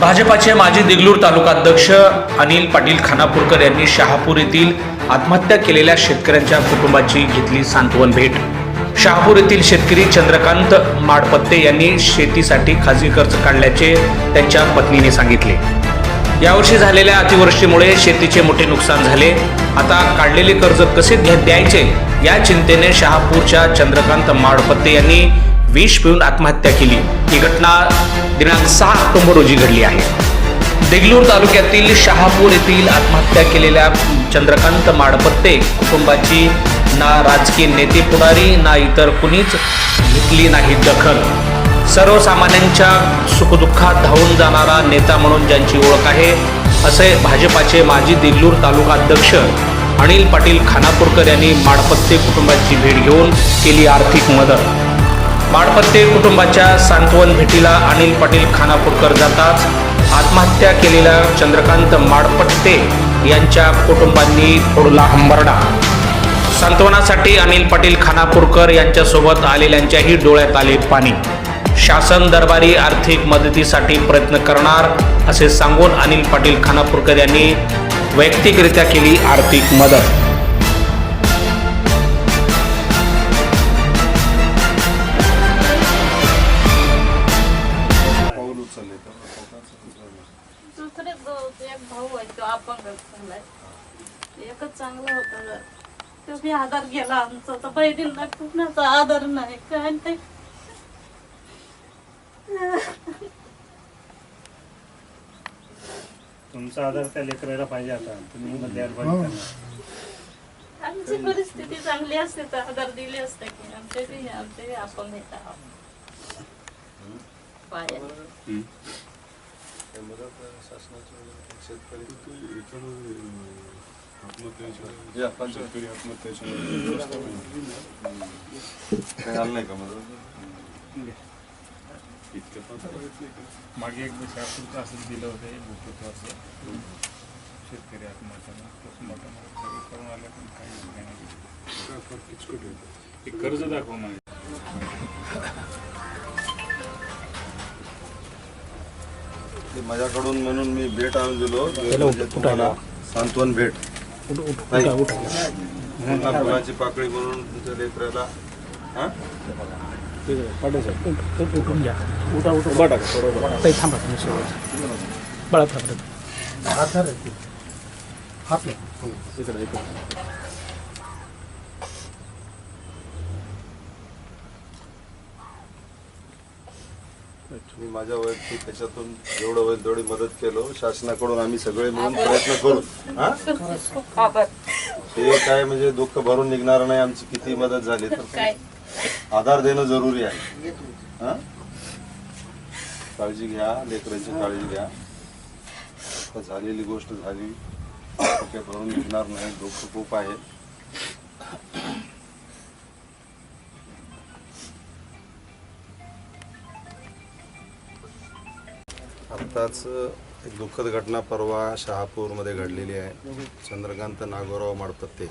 भाजपाचे माजी देगलूर तालुका अध्यक्ष अनिल पाटील खानापूरकर यांनी शहापूर येथील आत्महत्या केलेल्या शेतकऱ्यांच्या कुटुंबाची घेतली सांत्वन भेट. शहापूर येथील शेतकरी चंद्रकांत माडपत्ते यांनी शेतीसाठी खाजगी कर्ज काढल्याचे त्यांच्या पत्नीने सांगितले. यावर्षी झालेल्या अतिवृष्टीमुळे शेतीचे मोठे नुकसान झाले. आता काढलेले कर्ज कसे द्यायचे या चिंतेने शहापूरच्या चंद्रकांत माडपत्ते यांनी विष पिऊन आत्महत्या केली. ही घटना दिनांक सहा ऑक्टोबर रोजी घडली आहे. देगलूर तालुक्यातील शहापूर येथील आत्महत्या केलेल्या चंद्रकांत माडपत्ते कुटुंबाची ना राजकीय नेते पुढारी ना इतर कुणीच घेतली नाही दखल. सर्वसामान्यांच्या सुखदुःखात धावून जाणारा नेता म्हणून ज्यांची ओळख आहे असे भाजपाचे माजी देगलूर तालुका अध्यक्ष अनिल पाटील खानापूरकर यांनी माडपत्ते कुटुंबाची भेट घेऊन केली आर्थिक मदत. माडपत्ते कुटुंबाच्या सांत्वन भेटीला अनिल पाटील खानापूरकर जाताच आत्महत्या केलेल्या चंद्रकांत माडपट्टे यांच्या कुटुंबांनी फोडला हंबरडा. सांत्वनासाठी अनिल पाटील खानापूरकर यांच्यासोबत आलेल्यांच्याही डोळ्यात आले पाणी. शासन दरबारी आर्थिक मदतीसाठी प्रयत्न करणार असे सांगून अनिल पाटील खानापूरकर यांनी वैयक्तिकरित्या केली आर्थिक मदत. एकच चांगला होता तो बी आधार गेला आमचा तर बहिणींना कुणाचा आधार नाही काय नाही तुमचा आधार त्या लेकराला पाहिजे आता तुम्ही करणार. आमची परिस्थिती चांगली असते तर आधार दिले असते की आमचे बी आमचे बी आहेत आहोत. पायाने. काही मदत शासनाची वगैरे शेतकरी जे आपण शेतकरी आत्महत्याची काही आलं नाही का मदत इतकं पण मागे एक शास्त्रचं असं दिलं होतं भूतत्वाचं शेतकरी आत्महत्या पोस्टमॉर्टम करून आलं पण काही नाही कर्ज दाखव ते माझ्याकडून म्हणून मी भेट आणून दिलो. म्हणजे तुम्हाला सांत्वन भेट. नाही. पुन्हा फुलाची पाकळी म्हणून तुमच्या लेकराला हा? मी माझ्या वैयक्तिक त्याच्यातून जेवढं होईल तेवढी मदत केलो. शासनाकडून आम्ही सगळे मिळून प्रयत्न करू. हा? ते काय म्हणजे दुःख भरून निघणार नाही आमची किती मदत झाली तर. आधार देणं जरुरी आहे. हा? काळजी घ्या लेकरांची काळजी घ्या. झालेली गोष्ट झाली. भरून निघणार नाही दुःख खूप आहे. आत्ताच एक दुःखद घटना परवा शहापूरमध्ये घडलेली आहे. चंद्रकांत नागोराव माडपत्ते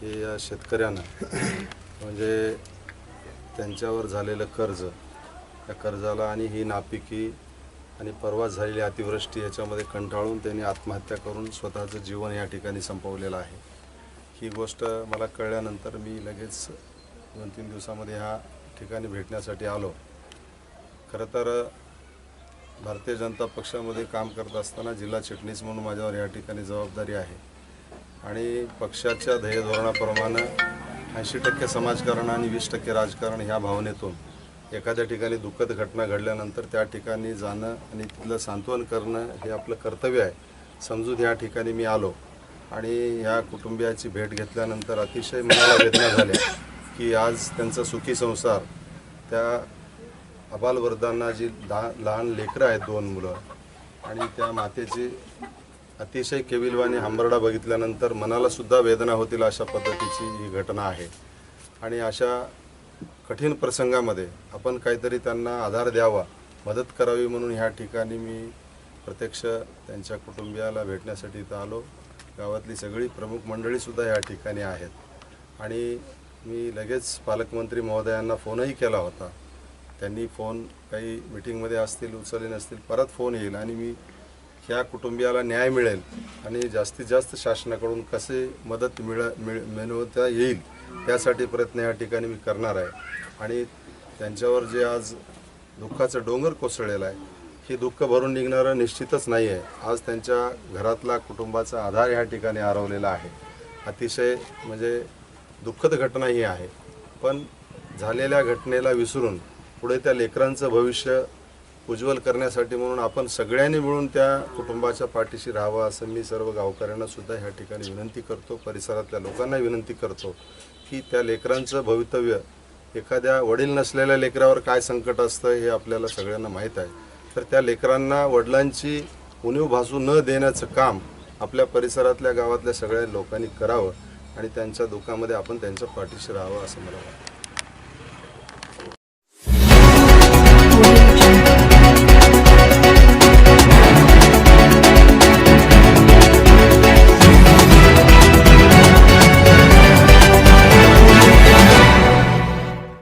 हे या शेतकऱ्यानं म्हणजे त्यांच्यावर झालेलं कर्ज या कर्जाला आणि ही नापिकी आणि परवा झालेली अतिवृष्टी याच्यामध्ये कंटाळून त्यांनी आत्महत्या करून स्वतःचं जीवन या ठिकाणी संपवलेलं आहे. ही गोष्ट मला कळल्यानंतर मी लगेच दोन तीन दिवसामध्ये ह्या ठिकाणी भेटण्यासाठी आलो. खरं तर भारतीय जनता पक्षामध्ये काम करत असताना जिल्हा चिटणीस म्हणून माझ्यावर या ठिकाणी जबाबदारी आहे. आणि पक्षाच्या ध्येयधोरणाप्रमाणे ऐंशी टक्के समाजकारण आणि वीस टक्के राजकारण ह्या भावनेतून एखाद्या ठिकाणी दुःखद घटना घडल्यानंतर त्या ठिकाणी जाणं आणि तिथलं सांत्वन करणं हे आपलं कर्तव्य आहे. समजून ह्या ठिकाणी मी आलो आणि ह्या कुटुंबियाची भेट घेतल्यानंतर अतिशय मनाला वेदना झाल्या की आज त्यांचा सुखी संसार त्या अबालवृद्धांना जी लहान लहान लेकरं आहेत दोन मुलं आणि त्या मातेची अतिशय केविलवाणी हंबरडा बघितल्यानंतर मनालासुद्धा वेदना होतील अशा पद्धतीची ही घटना आहे. आणि अशा कठीण प्रसंगामध्ये आपण काहीतरी त्यांना आधार द्यावा मदत करावी म्हणून ह्या ठिकाणी मी प्रत्यक्ष त्यांच्या कुटुंबियाला भेटण्यासाठी इथं आलो. गावातली सगळी प्रमुख मंडळीसुद्धा या ठिकाणी आहेत. आणि मी लगेच पालकमंत्री महोदयांना फोनही केला होता. त्यांनी फोन काही मिटिंगमध्ये असतील उचलले नसतील परत फोन येईल आणि मी ह्या कुटुंबियाला न्याय मिळेल आणि जास्तीत जास्त शासनाकडून कसे मदत मिळ मिळ मिळवता येईल त्यासाठी प्रयत्न या ठिकाणी मी करणार आहे. आणि त्यांच्यावर जे आज दुःखाचं डोंगर कोसळलेलं आहे हे दुःख भरून निघणारं निश्चितच नाही आहे. आज त्यांच्या घरातला कुटुंबाचा आधार ह्या ठिकाणी हरवलेला आहे. अतिशय म्हणजे दुःखद घटना ही आहे. पण झालेल्या घटनेला विसरून पुढे त्या लेकरांचं भविष्य उज्ज्वल करण्यासाठी म्हणून आपण सगळ्यांनी मिळून त्या कुटुंबाच्या पाठीशी राहावं असं मी सर्व गावकऱ्यांना सुद्धा ह्या ठिकाणी विनंती करतो परिसरातल्या लोकांना विनंती करतो की त्या लेकरांचं भवितव्य एखाद्या वडील नसलेल्या लेकरावर काय संकट असतं हे आपल्याला सगळ्यांना माहीत आहे. तर त्या लेकरांना वडिलांची उणीव भासू न देण्याचं काम आपल्या परिसरातल्या गावातल्या सगळ्या लोकांनी करावं आणि त्यांच्या दुःखामध्ये आपण त्यांच्या पाठीशी राहावं असं मला वाटतं.